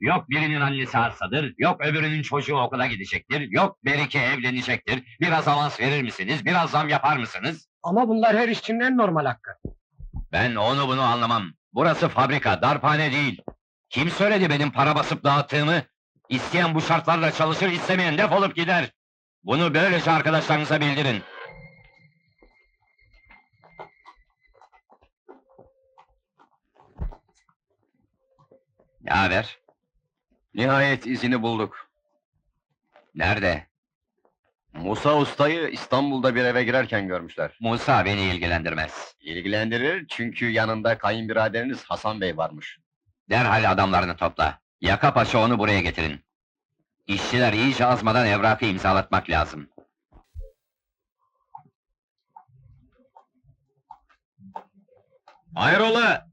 Yok birinin annesi hastadır, yok öbürünün çocuğu okula gidecektir, yok Berike evlenecektir. Biraz avans verir misiniz, biraz zam yapar mısınız? Ama bunlar her işçinin en normal hakkı. Ben onu bunu anlamam. Burası fabrika, darphane değil. Kim söyledi benim para basıp dağıttığımı? İsteyen bu şartlarla çalışır, istemeyen defolup gider. Bunu böylece arkadaşlarınıza bildirin. Ne haber? Nihayet izini bulduk. Nerede? Musa Usta'yı İstanbul'da bir eve girerken görmüşler. Musa beni ilgilendirmez. İlgilendirir çünkü yanında kayınbiraderiniz Hasan Bey varmış. Derhal adamlarını topla. Yaka paşa onu buraya getirin. İşçiler iyice azmadan evrakı imzalatmak lazım. Hayrola?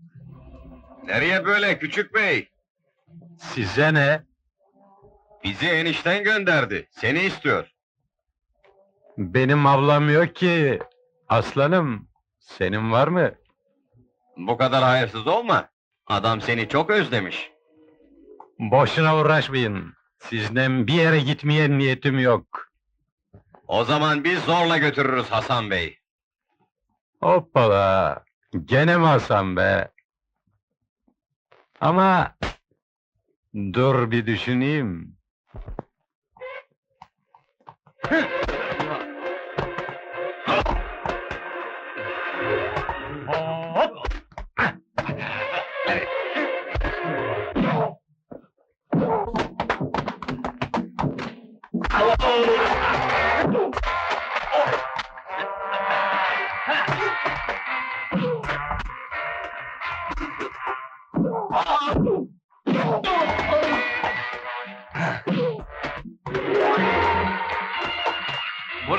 Nereye böyle küçük bey? Size ne? Bizi enişten gönderdi. Seni istiyor. Benim ablam yok ki. Aslanım, senin var mı? Bu kadar hayırsız olma. Adam seni çok özlemiş. Boşuna uğraşmayın. Sizden bir yere gitmeye niyetim yok. O zaman biz zorla götürürüz Hasan Bey. Hoppala. Gene mi Hasan be? Ama... Dur bir düşüneyim.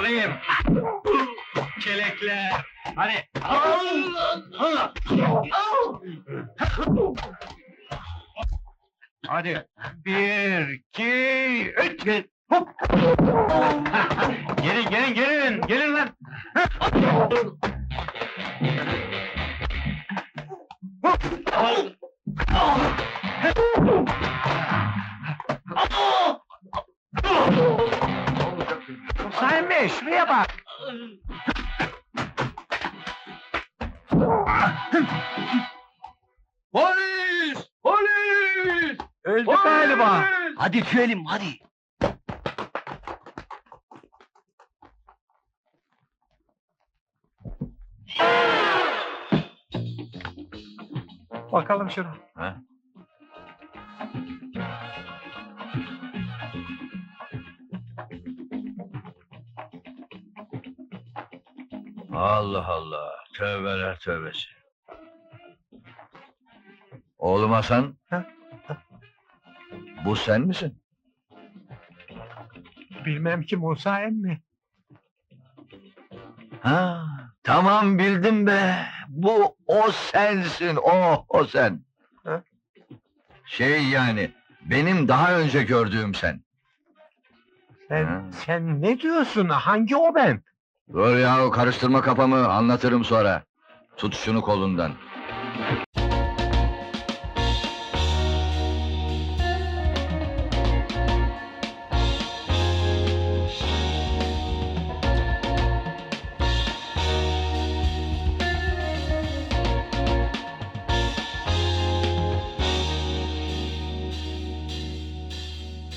Buradayım. Kelekler. Hadi. Hadi. Bir, iki, üç. Hop. gelin, gelin, gelin. Gelin lan. Sayın Bey şuraya bak. Polis! Polis! Öldü galiba. Hadi tüyelim hadi. Bakalım şuna. Allah Allah. Tövbeler tövbesi. Oğlum Hasan. Bu sen misin? Bilmem ki Musa emmi. Ha, tamam bildim be. Bu o sensin. O, o sen. Ha? Şey yani, benim daha önce gördüğüm sen. Sen, Ha. sen ne diyorsun? Hangi o ben? Dur ya karıştırma kafamı anlatırım sonra. Tut şunu kolundan.